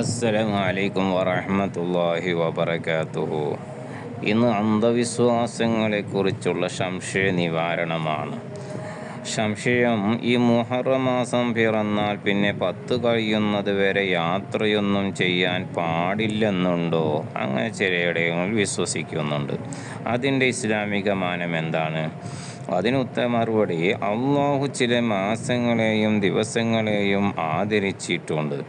അസ്സലാമു അലൈക്കും വറഹമത്തല്ലാഹി വബർക്കാത്തുഹു ഇന്ന് അന്ധവിശ്വാസങ്ങളെക്കുറിച്ചുള്ള സംശയ നിവാരണമാണ് സംശയം ഈ മുഹറമാസം പിറന്നാൽ പിന്നെ പത്ത് കഴിയുന്നത് വരെ യാത്രയൊന്നും ചെയ്യാൻ പാടില്ലെന്നുണ്ടോ? അങ്ങനെ ചിലയിടങ്ങളിൽ വിശ്വസിക്കുന്നുണ്ട്. അതിന്റെ ഇസ്ലാമിക മാനം എന്താണ്? അതിനുത്ത മറുപടി അള്ളാഹു ചില മാസങ്ങളെയും ദിവസങ്ങളെയും ആദരിച്ചിട്ടുണ്ട്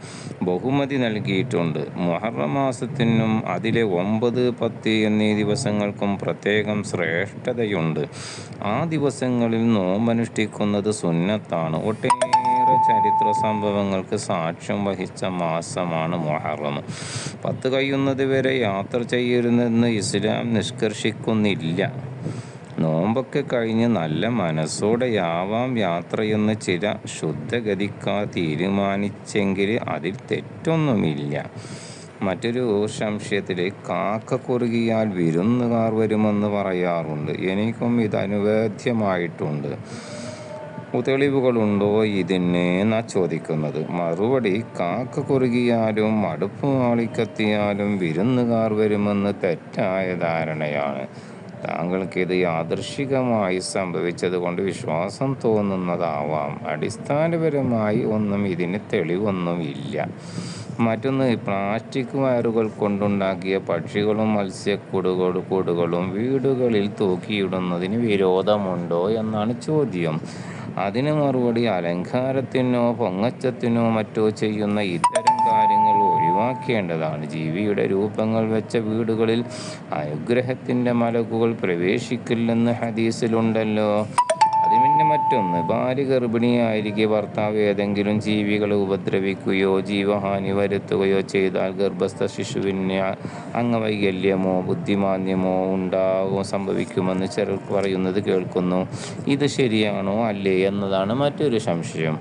ബഹുമതി നൽകിയിട്ടുണ്ട്. മൊഹറ മാസത്തിനും അതിലെ ഒമ്പത് പത്ത് എന്നീ ദിവസങ്ങൾക്കും പ്രത്യേകം ശ്രേഷ്ഠതയുണ്ട്. ആ ദിവസങ്ങളിൽ നോമ്പനുഷ്ഠിക്കുന്നത് സുന്നത്താണ്. ഒട്ടേറെ ചരിത്ര സംഭവങ്ങൾക്ക് സാക്ഷ്യം വഹിച്ച മാസമാണ് മൊഹറം. പത്ത് കഴിയുന്നത് വരെ യാത്ര ചെയ്യരുതെന്ന് ഇസ്ലാം നിഷ്കർഷിക്കുന്നില്ല. നോമ്പൊക്കെ കഴിഞ്ഞ് നല്ല മനസ്സോടെയാവാം യാത്രയെന്ന് ചില ശുദ്ധഗതിക്കാർ തീരുമാനിച്ചെങ്കിൽ അതിൽ തെറ്റൊന്നുമില്ല. മറ്റൊരു സംശയത്തിൽ കാക്ക കുറുകിയാൽ വിരുന്നുകാർ വരുമെന്ന് പറയാറുണ്ട്. എനിക്കും ഇത് അനുവേദ്യമായിട്ടുണ്ട്. തെളിവുകളുണ്ടോ ഇതിന് എന്നാ ചോദിക്കുന്നത്? മറുപടി കാക്ക കുറുകിയാലും അടുപ്പ് മാളിക്കെത്തിയാലും വിരുന്നുകാർ വരുമെന്ന് തെറ്റായ ധാരണയാണ്. താങ്കൾക്ക് ഇത് യാദൃശികമായി സംഭവിച്ചതുകൊണ്ട് വിശ്വാസം തോന്നുന്നതാവാം. അടിസ്ഥാനപരമായി ഒന്നും ഇതിന് തെളിവൊന്നുമില്ല. മറ്റൊന്ന് പ്ലാസ്റ്റിക് വയറുകൾ കൊണ്ടുണ്ടാക്കിയ പക്ഷികളും മത്സ്യക്കൂടുകളും കൂടുകളും വീടുകളിൽ തൂക്കിയിടുന്നതിന് വിരോധമുണ്ടോ എന്നാണ് ചോദ്യം. അതിന് മറുപടി അലങ്കാരത്തിനോ പൊങ്ങച്ചത്തിനോ മറ്റോ ചെയ്യുന്ന ഇത്തരം ഒഴിവാക്കേണ്ടതാണ്. ജീവിയുടെ രൂപങ്ങൾ വെച്ച വീടുകളിൽ അനുഗ്രഹത്തിന്റെ മലക്കുകൾ പ്രവേശിക്കില്ലെന്ന് ഹദീസിലുണ്ടല്ലോ. അതിന് മറ്റൊന്ന് ഭാര്യ ഗർഭിണിയായിരിക്കെ ഭർത്താവ് ഏതെങ്കിലും ജീവികളെ ഉപദ്രവിക്കുകയോ ജീവഹാനി വരുത്തുകയോ ചെയ്താൽ ഗർഭസ്ഥ ശിശുവിന് അംഗവൈകല്യമോ ബുദ്ധിമാന്യമോ ഉണ്ടാകുമോ സംഭവിക്കുമെന്ന് ചിലർ പറയുന്നത് കേൾക്കുന്നു. ഇത് ശരിയാണോ അല്ലേ എന്നതാണ് മറ്റൊരു സംശയം.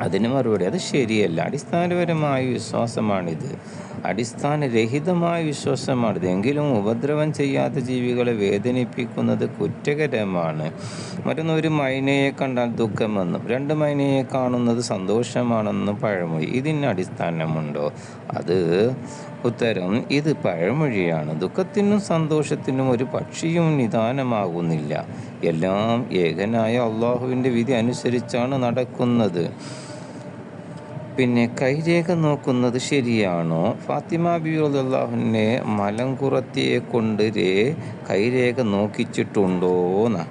അതിന് മറുപടി അത് ശരിയല്ല. അടിസ്ഥാനപരമായ വിശ്വാസമാണിത്. അടിസ്ഥാനരഹിതമായ വിശ്വാസമാണിത്. എങ്കിലും ഉപദ്രവം ചെയ്യാത്ത ജീവികളെ വേദനിപ്പിക്കുന്നത് കുറ്റകരമാണ്. മറ്റൊന്ന് ഒരു മൈനയെ കണ്ടാൽ ദുഃഖമെന്നും രണ്ട് മൈനയെ കാണുന്നത് സന്തോഷമാണെന്നും പഴമൊഴി. ഇതിന് അടിസ്ഥാനമുണ്ടോ? അത് ഉത്തരം ഇത് പഴമൊഴിയാണ്. ദുഃഖത്തിനും സന്തോഷത്തിനും ഒരു പക്ഷിയും നിദാനമാകുന്നില്ല. എല്ലാം ഏകനായ അള്ളാഹുവിന്റെ വിധി അനുസരിച്ചാണ് നടക്കുന്നത്. പിന്നെ കൈരേഖ നോക്കുന്നത് ശരിയാണോ? ഫാത്തിമ ബിയുള്ളാഹുവിനെ മലംകുറത്തിയെ കൊണ്ട് രേ കൈരേഖ നോക്കിച്ചിട്ടുണ്ടോന്ന്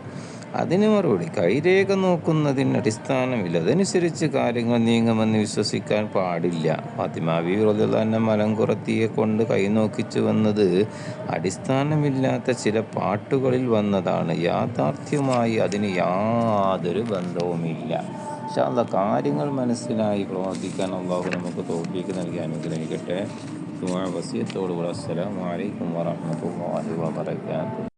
അതിന് മറുപടി കൈരേഖ നോക്കുന്നതിന് അടിസ്ഥാനമില്ല. അതനുസരിച്ച് കാര്യങ്ങൾ നീങ്ങുമെന്ന് വിശ്വസിക്കാൻ പാടില്ല. ഫാത്തിമ ബിയുള്ളാഹിനെ മലംകുറത്തിയെ കൊണ്ട് കൈ നോക്കിച്ചു വന്നത് അടിസ്ഥാനമില്ലാത്ത ചില പാട്ടുകളിൽ വന്നതാണ്. യാഥാർത്ഥ്യമായി അതിന് യാതൊരു ബന്ധവുമില്ല. ഇൻഷാല്ല കാര്യങ്ങൾ മനസ്സിലായി പ്രവർത്തിക്കാൻ അള്ളാഹു നമുക്ക് തോൽപ്പിക്ക് നൽകി അനുഗ്രഹിക്കട്ടെ. വസിയത്തോടുകൂടെ അസ്സലാമലൈക്കും വറഹമത്തല്ലാഹി വാബർക്കാത്തു